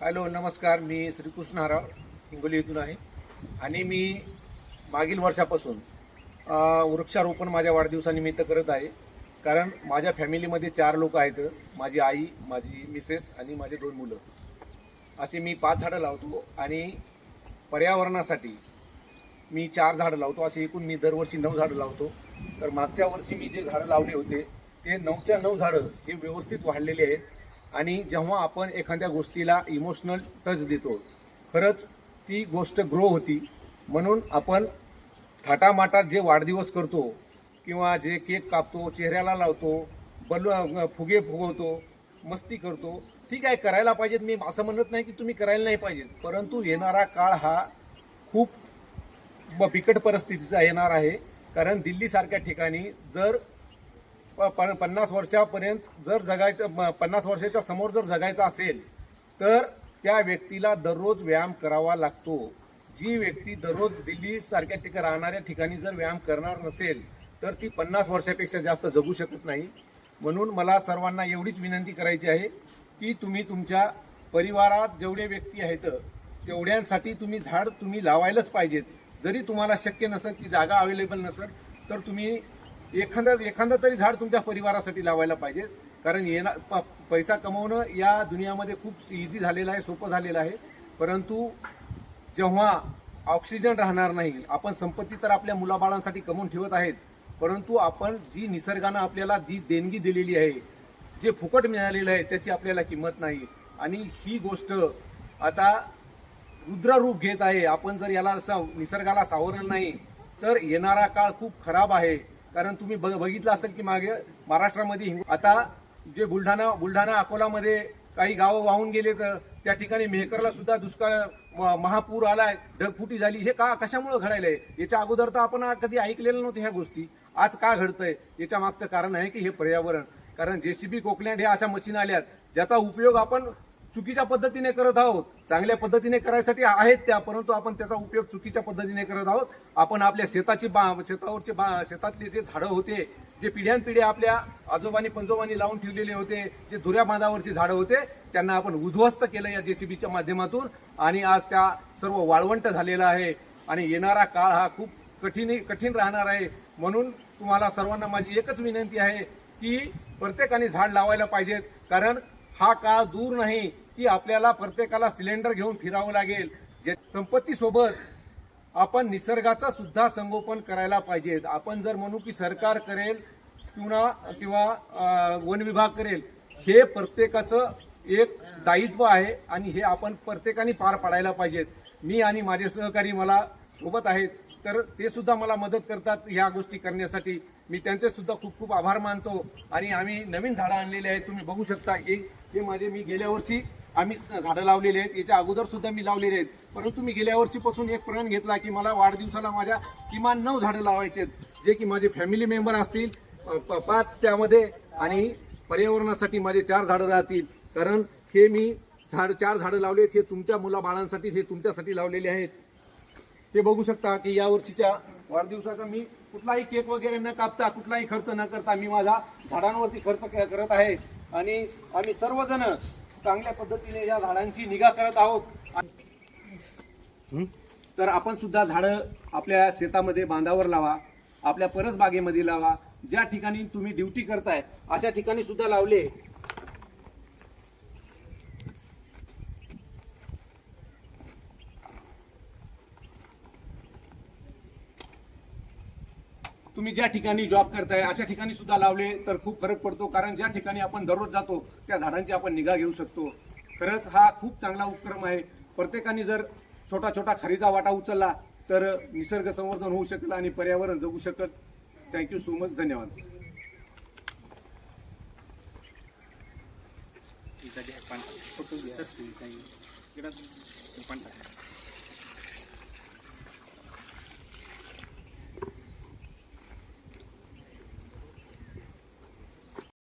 Hello नमस्कार. मी श्रीकृष्ण हराव हिंगोली येथून आहे. आणि मी मागील वर्षापासून वृक्षारोपण माझ्या वाढदिवसानिमित्त करत आहे. कारण माझ्या फॅमिलीमध्ये चार लोक आहेत. माझी आई माझी मिसेस आणि माझे दोन मुलं. असे मी पाच झाडं लावतो आणि पर्यावरणासाठी मी चार झाडं लावतो. असे एकूण मी दरवर्षी नऊ झाडं लावतो. तर मागच्या वर्षी मी जे झाडं लावले होते ते नऊच्या नऊ झाडं हे व्यवस्थित वाढलेले आहेत. आणि जेव्हा आपण एखाद्या गोष्टीला इमोशनल टच देतो खरंच ती गोष्ट ग्रो होती. म्हणून आपण थाटामाटात जे वाढदिवस करतो किंवा जे केक कापतो चेहऱ्याला लावतो बल फुगे फुगवतो मस्ती करतो ठीक आहे करायला पाहिजेत. मी असं म्हणत नाही की तुम्ही करायला नाही पाहिजेत. परंतु येणारा काळ हा खूप ब- बिकट परिस्थितीचा येणार आहे. कारण दिल्लीसारख्या ठिकाणी जर पन्नास वर्षापर्यंत जर जगायचं पन्नास वर्षाच्या समोर जर जगायचं असेल तर त्या व्यक्तीला दररोज व्यायाम करावा लागतो. जी व्यक्ती दररोज दिल्लीसारख्या ठिकाणी राहणाऱ्या ठिकाणी जर व्यायाम करणार नसेल तर ती पन्नास वर्षापेक्षा जास्त जगू शकत नाही. म्हणून मला सर्वांना एवढीच विनंती करायची आहे की तुम्ही तुमच्या परिवारात जेवढे व्यक्ती आहेत तेवढ्यांसाठी तुम्ही झाड तुम्ही लावायलाच पाहिजेत. जरी तुम्हाला शक्य नसेल ती जागा अवेलेबल नसेल तर तुम्ही एखादा एखादं तरी झाड तुमच्या परिवारासाठी लावायला पाहिजे. कारण येणार प- पैसा कमवणं या दुनियामध्ये खूप इझी झालेलं आहे सोपं झालेलं आहे. परंतु जेव्हा ऑक्सिजन राहणार नाही आपण संपत्ती तर आपल्या मुलाबाळांसाठी कमवून ठेवत आहेत. परंतु आपण जी निसर्गानं आपल्याला जी देणगी दिलेली आहे जे फुकट मिळालेलं आहे त्याची आपल्याला किंमत नाही. आणि ही गोष्ट आता रुद्ररूप घेत आहे. आपण जर याला असं निसर्गाला सावरलं नाही तर येणारा काळ खूप खराब आहे. कारण तुम्ही बघ- बघितलं असेल की मागे महाराष्ट्रामध्ये आता जे बुलढाणा बुलढाणा अकोलामध्ये काही गावं वाहून गेले तर त्या ठिकाणी मेहकरला सुद्धा दुष्काळ म- महापूर आलाय ढगफुटी झाली हे का कशामुळे घडायलंय? याच्या अगोदर तर आपण कधी ऐकलेलं नव्हतं ह्या गोष्टी. आज का घडतंय? याच्या मागचं कारण आहे की हे पर्यावरण. कारण जेसीबी कोकलँड हे अशा मशीन आल्यात ज्याचा उपयोग आपण चुकीच्या पद्धतीने करत आहोत चांगल्या पद्धतीने करायसाठी आहेत त्या परंतु आपण त्याचा उपयोग चुकीच्या पद्धतीने करत आहोत. आपण आपल्या शेताची बा शेतावरचे बा शेतातले जे झाडं होते जे पिढ्यानपिढ्या आपल्या आजोबांनी पंजोबांनी लावून ठेवलेले होते जे धुऱ्या बांधावरची झाडं होते त्यांना आपण उद्ध्वस्त केलं या जेसीबीच्या माध्यमातून. आणि आज त्या सर्व वाळवंट झालेला आहे. आणि येणारा काळ हा खूप कठीण कठीण राहणार आहे. म्हणून तुम्हाला सर्वांना माझी एकच विनंती आहे की प्रत्येकाने झाड लावायला पाहिजेत. कारण हा काळ दूर नाही की आपल्याला प्रत्येकाला सिलेंडर घेऊन फिरावं लागेल. जे संपत्तीसोबत आपण निसर्गाचा सुद्धा संगोपन करायला पाहिजेत. आपण जर म्हणू की सरकार करेल किंवा किंवा वन विभाग करेल हे प्रत्येकाचं एक दायित्व आहे आणि हे आपण प्रत्येकाने पार पाडायला पाहिजेत. मी आणि माझे सहकारी मला सोबत आहेत. तर ते सुद्धा मला मदत करतात ह्या गोष्टी करण्यासाठी. मी त्यांचे सुद्धा खूप खूप आभार मानतो. आणि आम्ही नवीन झाडं आणलेले आहेत तुम्ही बघू शकता. एक हे माझे मी गेल्या वर्षी आम्ही झाडं लावलेले आहेत. याच्या अगोदर सुद्धा मी लावलेले आहेत. परंतु मी गेल्या वर्षीपासून एक प्रण घेतला की मला वाढदिवसाला माझ्या किमान नऊ झाडं लावायचे आहेत जे की माझे फॅमिली मेंबर असतील प- पाच त्यामध्ये आणि पर्यावरणासाठी माझे चार झाडं राहतील. कारण हे मी झाड चार झाडं लावले आहेत हे तुमच्या मुलाबाळांसाठी हे तुमच्यासाठी लावलेले आहेत. ते बघू शकता की या वर्षीच्या वाढदिवसाचा मी कुठलाही केक वगैरे न कापता कुठलाही खर्च न करता मी माझा झाडांवरती खर्च करत आहे. आणि आम्ही सर्वजण चांगल्या पद्धतीने या झाडांची निगा करत आहोत. तर आपण सुद्धा झाडं आपल्या शेतामध्ये बांधावर लावा आपल्या परसबागेमध्ये लावा. ज्या ठिकाणी तुम्ही ड्युटी करताय अशा ठिकाणी सुद्धा लावले. तुम्ही ज्या ठिकाणी जॉब करताय अशा ठिकाणी सुद्धा लावले तर खूप फरक पडतो. कारण ज्या ठिकाणी आपण दररोज जातो त्या झाडांची आपण निगा घेऊ शकतो. खरंच हा खूप चांगला उपक्रम आहे. प्रत्येकाने जर छोटा छोटा खारीचा वाटा उचलला तर निसर्ग संवर्धन होऊ शकेल आणि पर्यावरण जगू शकत थँक्यू सो मच धन्यवाद. पण